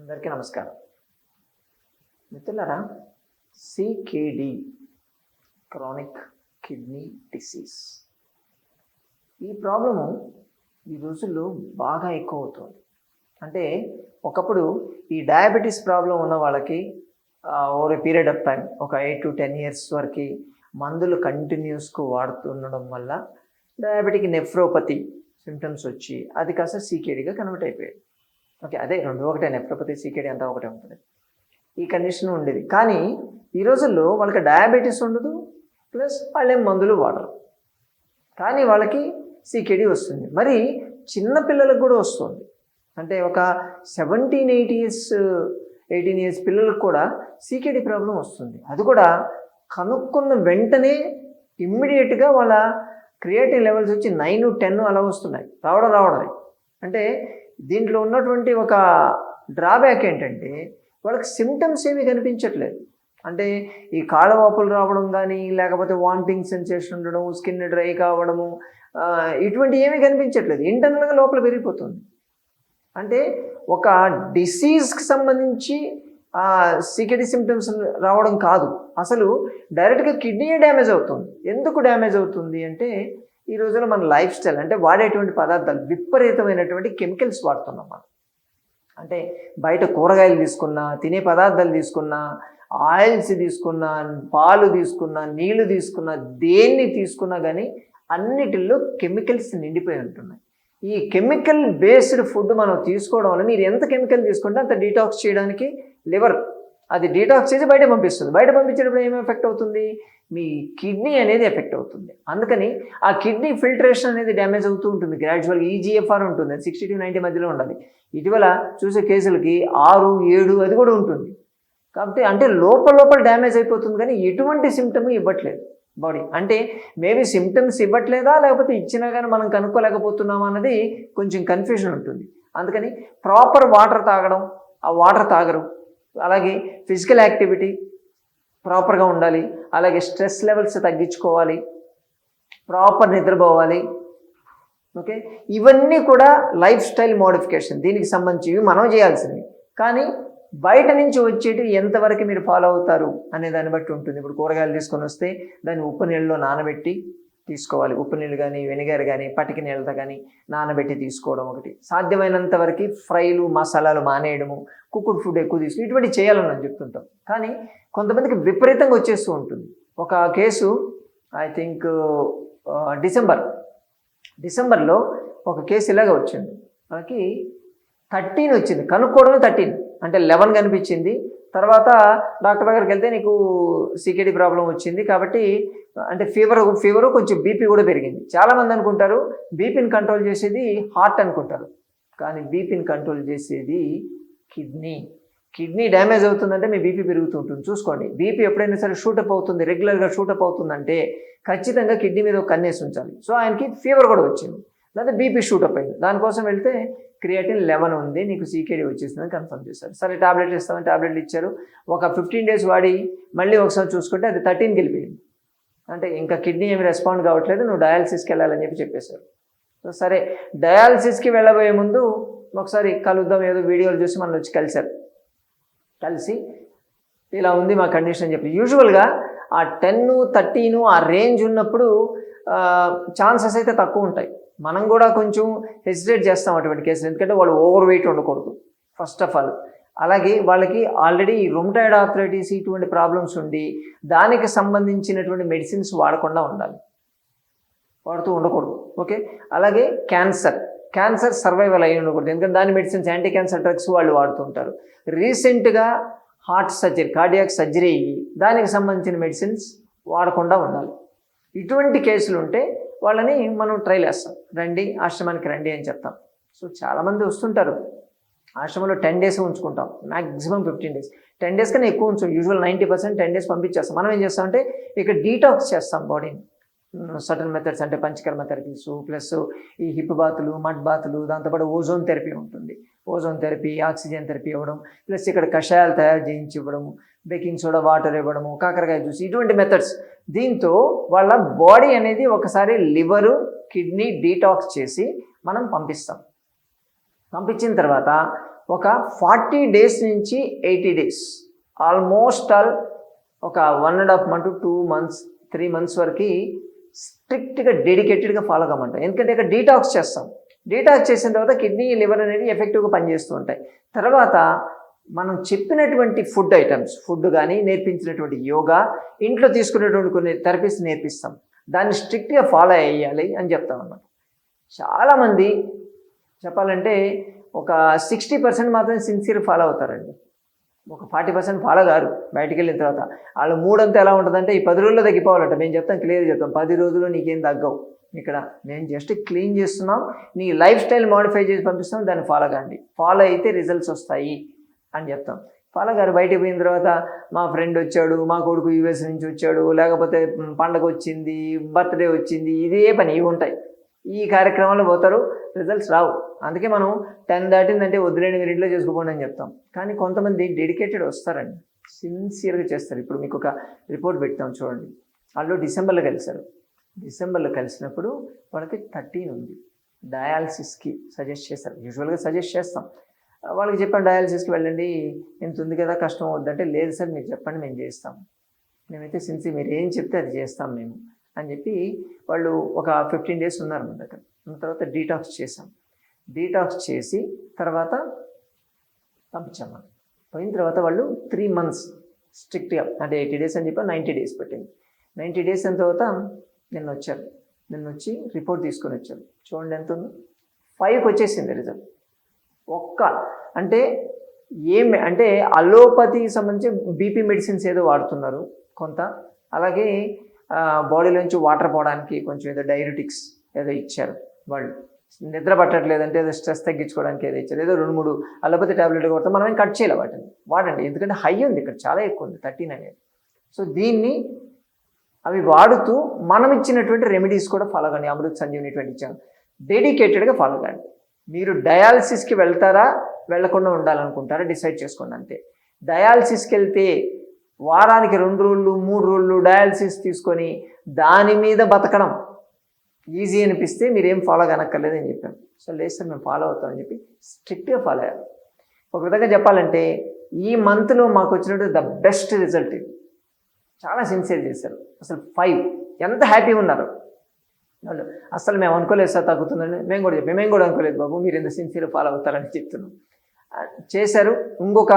అందరికీ నమస్కారం. మిత్రులారా సికేడి క్రానిక్ కిడ్నీ డిసీజ్ ఈ ప్రాబ్లము ఈ రోజుల్లో బాగా ఎక్కువ అవుతుంది అంటే ఒకప్పుడు ఈ డయాబెటీస్ ప్రాబ్లం ఉన్న వాళ్ళకి ఓవర్ పీరియడ్ ఆఫ్ టైం ఒక ఎయిట్ టు టెన్ ఇయర్స్ వరకు మందులు కంటిన్యూస్కు వాడుతుండడం వల్ల డయాబెటిక్ నెఫ్రోపతి సిమ్టమ్స్ వచ్చి అది కాస్త సీకేడీగా కన్వర్ట్ అయిపోయాయి. ఓకే అదే రెండు ఒకటే నెఫ్రోపతి సీకేడీ అంతా ఒకటే ఉంటుంది. ఈ కండిషన్ ఉండేది. కానీ ఈ రోజుల్లో వాళ్ళకి డయాబెటీస్ ఉండదు ప్లస్ వాళ్ళేం మందులు వాడరు. కానీ వాళ్ళకి సీకేడీ వస్తుంది. మరి చిన్న పిల్లలకు కూడా వస్తుంది. అంటే ఒక seventeen eight years eighteen years పిల్లలకు కూడా సీకేడీ ప్రాబ్లం వస్తుంది. అది కూడా కనుక్కున్న వెంటనే ఇమ్మీడియట్గా వాళ్ళ క్రియేటివ్ లెవెల్స్ వచ్చి నైన్ టెన్ అలా వస్తున్నాయి. రావడం రావడమే అంటే దీంట్లో ఉన్నటువంటి ఒక డ్రాబ్యాక్ ఏంటంటే వాళ్ళకి సిమ్టమ్స్ ఏమీ కనిపించట్లేదు. అంటే ఈ కాళ్ళ వాపులు రావడం కానీ లేకపోతే వాంటింగ్ సెన్సేషన్ ఉండడం స్కిన్ డ్రై కావడము ఇటువంటి ఏమీ కనిపించట్లేదు. ఇంటర్నల్గా లోపల పెరిగిపోతుంది. అంటే ఒక డిసీజ్కి సంబంధించి సీకెడి సిమ్టమ్స్ రావడం కాదు. అసలు డైరెక్ట్గా కిడ్నీ డ్యామేజ్ అవుతుంది. ఎందుకు డ్యామేజ్ అవుతుంది అంటే ఈ రోజున మన లైఫ్ స్టైల్ అంటే వాడేటువంటి పదార్థాలు విపరీతమైనటువంటి కెమికల్స్ వాడుతున్నాం మనం. అంటే బయట కూరగాయలు తీసుకున్నా తినే పదార్థాలు తీసుకున్నా ఆయిల్స్ తీసుకున్నా పాలు తీసుకున్నా నీళ్ళు తీసుకున్నా దేన్ని తీసుకున్నా కానీ అన్నిటిలో కెమికల్స్ నిండిపోయి ఉంటున్నాయి. ఈ కెమికల్ బేస్డ్ ఫుడ్ మనం తీసుకోవడం వల్ల మీరు ఎంత కెమికల్ తీసుకుంటే అంత డీటాక్స్ చేయడానికి లివర్ అది డీటాక్స్ చేసి బయట పంపిస్తుంది. బయట పంపించేటప్పుడు ఏం ఎఫెక్ట్ అవుతుంది? మీ కిడ్నీ అనేది ఎఫెక్ట్ అవుతుంది. అందుకని ఆ కిడ్నీ ఫిల్టరేషన్ అనేది డ్యామేజ్ అవుతూ ఉంటుంది. గ్రాడ్యువల్గా ఈజీఎఫ్ఆర్ ఉంటుంది. సిక్స్టీ టు నైంటీ మధ్యలో ఉండాలి. ఇటీవల చూసే కేసులకి ఆరు ఏడు అది కూడా ఉంటుంది. కాబట్టి అంటే లోపల లోపల డ్యామేజ్ అయిపోతుంది కానీ ఎటువంటి సిమ్టమ్ ఇవ్వట్లేదు. బాడీ అంటే మేబీ సిమ్టమ్స్ ఇవ్వట్లేదా? లేకపోతే ఇచ్చినా కానీ మనం కనుక్కోలేకపోతున్నామా అన్నది కొంచెం కన్ఫ్యూజన్ ఉంటుంది. అందుకని ప్రాపర్ వాటర్ తాగడం ఆ వాటర్ తాగరు. అలాగే ఫిజికల్ యాక్టివిటీ ప్రాపర్గా ఉండాలి. అలాగే స్ట్రెస్ లెవెల్స్ తగ్గించుకోవాలి. ప్రాపర్ నిద్రపోవాలి ఓకే? ఇవన్నీ కూడా లైఫ్ స్టైల్ మోడిఫికేషన్. దీనికి సంబంధించి మనం చేయాల్సింది కానీ బయట నుంచి వచ్చేటి ఎంతవరకు మీరు ఫాలో అవుతారు అనే దాన్ని బట్టి ఉంటుంది. ఇప్పుడు కూరగాయలు తీసుకొని వస్తే దాన్ని ఉప్పు నీళ్ళలో నానబెట్టి తీసుకోవాలి. ఉప్పు నీళ్ళు కానీ వెనిగర్ కానీ పటికి నీళ్ళతో కానీ నానబెట్టి తీసుకోవడం ఒకటి. సాధ్యమైనంత వరకు ఫ్రైలు మసాలాలు మానేయడము కుక్కుడ్ ఫుడ్ ఎక్కువ తీసుకుని ఇటువంటి చేయాలని మనం చెప్తుంటాం. కానీ కొంతమందికి విపరీతంగా వచ్చేస్తూ ఉంటుంది. ఒక కేసు ఐ థింక్ డిసెంబర్. డిసెంబర్లో ఒక కేసు ఇలాగ వచ్చింది. మనకి థర్టీన్ వచ్చింది. కనుక్కోవడమే థర్టీన్. అంటే లెవెన్ కనిపించింది. తర్వాత డాక్టర్ దగ్గరికి వెళ్తే నీకు సికేడి ప్రాబ్లం వచ్చింది కాబట్టి అంటే ఫీవర్ ఫీవరు కొంచెం బీపీ కూడా పెరిగింది. చాలామంది అనుకుంటారు బీపీని కంట్రోల్ చేసేది హార్ట్ అనుకుంటారు. కానీ బీపీని కంట్రోల్ చేసేది కిడ్నీ కిడ్నీ డ్యామేజ్ అవుతుందంటే మీ బీపీ పెరుగుతుంటుంది. చూసుకోండి. బీపీ ఎప్పుడైనా సరే షూటప్ అవుతుంది రెగ్యులర్గా షూటప్ అవుతుందంటే ఖచ్చితంగా కిడ్నీ మీద ఒక కన్నేసి ఉంచాలి. సో ఆయనకి ఫీవర్ కూడా వచ్చింది. లేదా బీపీ షూటప్ అయింది. దానికోసం వెళ్తే క్రియేటిన్ లెవెన్ ఉంది. నీకు సీకేడీ వచ్చేసిందని కన్ఫర్మ్ చేశారు. సరే టాబ్లెట్లు ఇస్తామని టాబ్లెట్లు ఇచ్చారు. ఒక ఫిఫ్టీన్ డేస్ వాడి మళ్ళీ ఒకసారి చూసుకుంటే అది థర్టీన్కి వెళ్ళిపోయింది. అంటే ఇంకా కిడ్నీ ఏమి రెస్పాండ్ కావట్లేదు. నువ్వు డయాలసిస్కి వెళ్ళాలని చెప్పి చెప్పేశారు. సో సరే డయాలసిస్కి వెళ్ళబోయే ముందు ఒకసారి కలుద్దాం. ఏదో వీడియోలు చూసి మనం వచ్చి కలిశారు. కలిసి ఇలా ఉంది మా కండిషన్ అని చెప్పి. యూజువల్గా ఆ టెన్ థర్టీను ఆ రేంజ్ ఉన్నప్పుడు ఛాన్సెస్ అయితే తక్కువ ఉంటాయి. మనం కూడా కొంచెం హెసిటేట్ చేస్తాం అటువంటి కేసులు ఎందుకంటే వాళ్ళు ఓవర్ వెయిట్ ఉండకూడదు ఫస్ట్ ఆఫ్ ఆల్ అలాగే వాళ్ళకి ఆల్రెడీ రొమటైడ్ ఆర్థరైటిస్ ఇటువంటి ప్రాబ్లమ్స్ ఉండి దానికి సంబంధించినటువంటి మెడిసిన్స్ వాడకుండా ఉండాలి. వాడుతూ ఉండకూడదు ఓకే అలాగే క్యాన్సర్ క్యాన్సర్ సర్వైవల్ అయి ఉండకూడదు ఎందుకంటే దాని మెడిసిన్స్ యాంటీ క్యాన్సర్ డ్రగ్స్ వాళ్ళు వాడుతుంటారు రీసెంట్గా హార్ట్ సర్జరీ కార్డియాక్ సర్జరీ అయ్యి దానికి సంబంధించిన మెడిసిన్స్ వాడకుండా ఉండాలి. ఇటువంటి కేసులు ఉంటే వాళ్ళని మనం ట్రైల్ వేస్తాం రండి ఆశ్రమానికి రండి అని చెప్తాం. సో చాలామంది వస్తుంటారు. ఆశ్రమంలో ten days ఉంచుకుంటాం. Maximum fifteen days. Ten days కన్నా ఎక్కువ ఉంచు. Usual ninety percent ten days పంపించేస్తాం. మనం ఏం చేస్తామంటే ఇక్కడ డీటాక్స్ చేస్తాం బాడీని సటన్ మెథడ్స్ అంటే పంచకర్మ థెరపీస్ ప్లస్ ఈ హిప్ బాతులు మడ్ బాతులు దాంతోపాటు ఓజోన్ థెరపీ ఉంటుంది. ఓజోన్ థెరపీ ఆక్సిజన్ థెరపీ ఇవ్వడం ప్లస్ ఇక్కడ కషాయాలు తయారు చేయించి ఇవ్వడము బేకింగ్ సోడా వాటర్ ఇవ్వడము కాకరకాయ జ్యూస్ ఇటువంటి మెథడ్స్ దీంతో వాళ్ళ బాడీ అనేది ఒకసారి లివరు కిడ్నీ డీటాక్స్ చేసి మనం పంపిస్తాం. పంపించిన తర్వాత ఒక ఫార్టీ డేస్ నుంచి ఎయిటీ డేస్ ఆల్మోస్ట్ ఆల్ ఒక one and half month two months three months వరకు స్ట్రిక్ట్గా డెడికేటెడ్గా ఫాలో కమ్మంటాం ఎందుకంటే ఇక్కడ డీటాక్స్ చేస్తాం. డీటాచ్ చేసిన తర్వాత కిడ్నీ లివర్ అనేది ఎఫెక్టివ్గా పనిచేస్తూ ఉంటాయి. తర్వాత మనం చెప్పినటువంటి ఫుడ్ ఐటమ్స్ ఫుడ్ కానీ నేర్పించినటువంటి యోగా ఇంట్లో తీసుకునేటువంటి కొన్ని థెరపీస్ నేర్పిస్తాం. దాన్ని స్ట్రిక్ట్గా ఫాలో అయ్యాలి అని చెప్తాం అన్నమాట. చాలామంది చెప్పాలంటే ఒక సిక్స్టీ పర్సెంట్ మాత్రం సిన్సియర్ ఫాలో అవుతారండి. ఒక ఫార్టీ పర్సెంట్ ఫాలో గారు బయటికి వెళ్ళిన తర్వాత. వాళ్ళు మూడంతా ఎలా ఉంటుందంటే ఈ పది రోజుల్లో తగ్గిపోవాలంట. మేము చెప్తాం క్లియర్ చెప్తాం పది రోజుల్లో నీకేం తగ్గవు. ఇక్కడ నేను జస్ట్ క్లీన్ చేస్తున్నాం నీ లైఫ్ స్టైల్ మాడిఫై చేసి పంపిస్తున్నాం దాన్ని ఫాలో కాండి. ఫాలో అయితే రిజల్ట్స్ వస్తాయి అని చెప్తాం. ఫాలో గారు బయటకు పోయిన తర్వాత మా ఫ్రెండ్ వచ్చాడు మా కొడుకు యూఎస్ నుంచి వచ్చాడు లేకపోతే పండగ వచ్చింది బర్త్డే వచ్చింది ఇదే పని ఇవి ఉంటాయి. ఈ కార్యక్రమాలు పోతారు రిజల్ట్స్ రావు. అందుకే మనం టెన్ దాటిందంటే వదిలేని మీరు ఇంట్లో చేసుకోపోండి అని చెప్తాం. కానీ కొంతమంది డెడికేటెడ్ వస్తారండి. సిన్సియర్గా చేస్తారు. ఇప్పుడు మీకు ఒక రిపోర్ట్ పెడతాం చూడండి. వాళ్ళు డిసెంబర్లో కలిశారు. డిసెంబర్లో కలిసినప్పుడు వాళ్ళకి థర్టీన్ ఉంది. డయాలసిస్కి సజెస్ట్ చేస్తారు. యూజువల్గా సజెస్ట్ చేస్తాం. వాళ్ళకి చెప్పాను డయాలసిస్కి వెళ్ళండి. ఇంత ఉంది కదా కష్టం అవుద్దంటే లేదు సార్ మీరు చెప్పండి మేము చేస్తాం. మేమైతే సిన్సియర్ మీరు ఏం చెప్తే అది చేస్తాం మేము అని చెప్పి వాళ్ళు ఒక ఫిఫ్టీన్ డేస్ ఉన్నారు మన దగ్గర. తర్వాత డీటాక్స్ చేసాం డీటాక్స్ చేసి తర్వాత పంపించాం పోయిన తర్వాత వాళ్ళు త్రీ మంత్స్ స్ట్రిక్ట్గా అంటే ఎయిటీ డేస్ అని చెప్పి నైంటీ డేస్ పెట్టింది. నైంటీ డేస్ అయిన తర్వాత నిన్న వచ్చారు నిన్న వచ్చి రిపోర్ట్ తీసుకొని వచ్చారు. చూడండి ఎంత ఉందో ఫైవ్కి వచ్చేసింది రిజల్ట్ ఒక్క. అంటే ఏం అంటే అలోపతికి సంబంధించి బీపీ మెడిసిన్స్ ఏదో వాడుతున్నారు కొంత. అలాగే బాడీలోంచి వాటర్ పోవడానికి కొంచెం ఏదో డైరెటిక్స్ ఏదో ఇచ్చారు వాళ్ళు. నిద్ర పట్టట్లేదంటే ఏదో స్ట్రెస్ తగ్గించుకోవడానికి ఏదో ఇచ్చారు. ఏదో రెండు మూడు అలోపతి టాబ్లెట్ కొడతాం మనం ఏం కట్ చేయాలి వాటిని. వాడండి. ఎందుకంటే హై ఉంది ఇక్కడ చాలా ఎక్కువ ఉంది థర్టీన్ అనేది. సో దీన్ని అవి వాడుతూ మనం ఇచ్చినటువంటి రెమెడీస్ కూడా ఫాలో కండి. అమృత్ సంజీవని ఇటువంటి ఇచ్చాను. డెడికేటెడ్గా ఫాలో కండి. మీరు డయాలసిస్కి వెళ్తారా? వెళ్ళకుండా ఉండాలనుకుంటారా? డిసైడ్ చేసుకోండి అంతే. డయాలసిస్కి వెళ్తే వారానికి రెండు రోజులు మూడు రోజులు డయాలసిస్ తీసుకొని దాని మీద బతకడం ఈజీ అనిపిస్తే మీరేం ఫాలో కనక్కర్లేదు అని చెప్పాం సో లేదు సార్ మేము ఫాలో అవుతామని చెప్పి స్ట్రిక్ట్గా ఫాలో అయ్యారు. ఒక విధంగా చెప్పాలంటే ఈ మంత్లో మాకు వచ్చినట్టు ద బెస్ట్ రిజల్ట్ ఇది. చాలా సిన్సియర్ చేశారు. అసలు ఫైవ్ ఎంత హ్యాపీగా ఉన్నారు? వాళ్ళు అసలు మేము అనుకోలేదు సార్ తగ్గుతుందని. మేము కూడా చెప్పాము మేము కూడా అనుకోలేదు బాబు. మీరు ఎంత సిన్సియర్ ఫాలో అవుతారని చెప్తున్నాం. చేశారు. ఇంకొక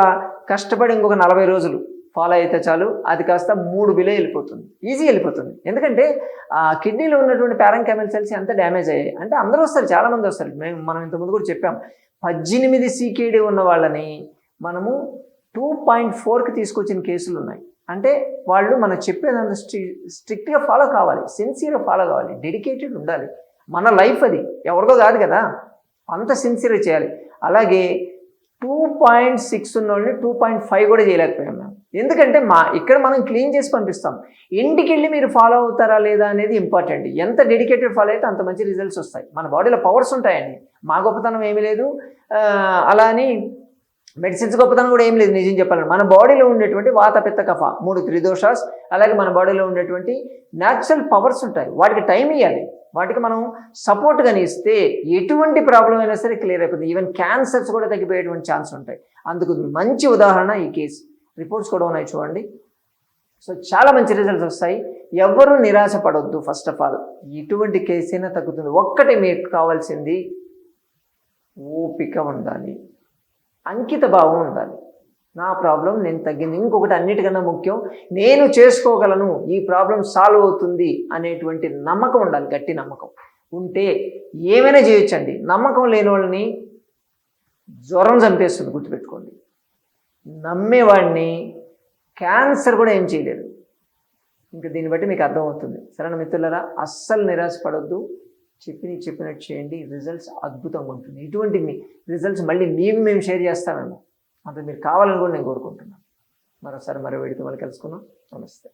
కష్టపడి ఇంకొక నలభై రోజులు ఫాలో అయితే చాలు. అది కాస్త మూడు బిలే వెళ్ళిపోతుంది. ఈజీ వెళ్ళిపోతుంది. ఎందుకంటే ఆ కిడ్నీలో ఉన్నటువంటి పారంకామెల్ సెల్స్ ఎంత డ్యామేజ్ అయ్యాయి? అంటే అందరూ వస్తారు. చాలామంది వస్తారు. మేము మనం ఇంతకుముందు కూడా చెప్పాం. పద్దెనిమిది సీకేడీ ఉన్న వాళ్ళని మనము టూ పాయింట్ ఫోర్కి తీసుకొచ్చిన కేసులు ఉన్నాయి. అంటే వాళ్ళు మనం చెప్పేదంత స్ట్రి స్ట్రిక్ట్గా ఫాలో కావాలి సిన్సియర్గా ఫాలో కావాలి డెడికేటెడ్ ఉండాలి. మన లైఫ్ అది ఎవరిదో కాదు కదా. అంత సిన్సియర్గా చేయాలి. అలాగే టూ పాయింట్ సిక్స్ ఉన్న వాళ్ళని టూ పాయింట్ ఫైవ్ కూడా చేయలేకపోయాం మేము. ఎందుకంటే మా ఇక్కడ మనం క్లీన్ చేసి పంపిస్తాం. ఇంటికి వెళ్ళి మీరు ఫాలో అవుతారా లేదా అనేది ఇంపార్టెంట్. ఎంత డెడికేటెడ్ ఫాలో అయితే అంత మంచి రిజల్ట్స్ వస్తాయి. మన బాడీలో పవర్స్ ఉంటాయండి. మా గొప్పతనం ఏమీ లేదు. అలా అని మెడిసిన్స్ గొప్పతనం కూడా ఏం లేదు నిజం చెప్పాలని మన బాడీలో ఉండేటువంటి వాత పిత్త కఫ మూడు త్రిదోషాస్ అలాగే మన బాడీలో ఉండేటువంటి న్యాచురల్ పవర్స్ ఉంటాయి. వాటికి టైం ఇవ్వాలి వాటికి మనం సపోర్ట్గా ఇస్తే ఎటువంటి ప్రాబ్లం అయినా సరే క్లియర్ అయిపోతుంది. ఈవెన్ క్యాన్సర్స్ కూడా తగ్గిపోయేటువంటి ఛాన్స్ ఉంటాయి. అందుకు మంచి ఉదాహరణ ఈ కేసు రిపోర్ట్స్ కూడా ఉన్నాయి చూడండి. సో చాలా మంచి రిజల్ట్స్ వస్తాయి. ఎవరు నిరాశ పడవద్దు ఫస్ట్ ఆఫ్ ఆల్ ఎటువంటి కేసు అయినా తగ్గుతుంది. ఒక్కటి మీకు కావాల్సింది ఓపిక ఉండాలి. అంకిత భావం ఉండాలి. నా ప్రాబ్లం నేను తగ్గింది. ఇంకొకటి అన్నిటికన్నా ముఖ్యం నేను చేసుకోగలను ఈ ప్రాబ్లం సాల్వ్ అవుతుంది అనేటువంటి నమ్మకం ఉండాలి గట్టి నమ్మకం. ఉంటే ఏమైనా చేయొచ్చండి. నమ్మకం లేని వాళ్ళని జ్వరం చంపేస్తుంది గుర్తుపెట్టుకోండి. నమ్మేవాడిని క్యాన్సర్ కూడా ఏం చేయలేదు. ఇంకా దీన్ని బట్టి మీకు అర్థమవుతుంది. సరేనా మిత్రులరా? అస్సలు నిరాశపడొద్దు. చెప్పి చెప్పినట్టు చేయండి. రిజల్ట్స్ అద్భుతంగా ఉంటుంది. ఇటువంటి మీ రిజల్ట్స్ మళ్ళీ మేము మేము షేర్ చేస్తామేమో. అంత మీరు కావాలని కూడా నేను కోరుకుంటున్నాను. మరోసారి మరో వేడితో మళ్ళీ కలుసుకుందాం. నమస్తే.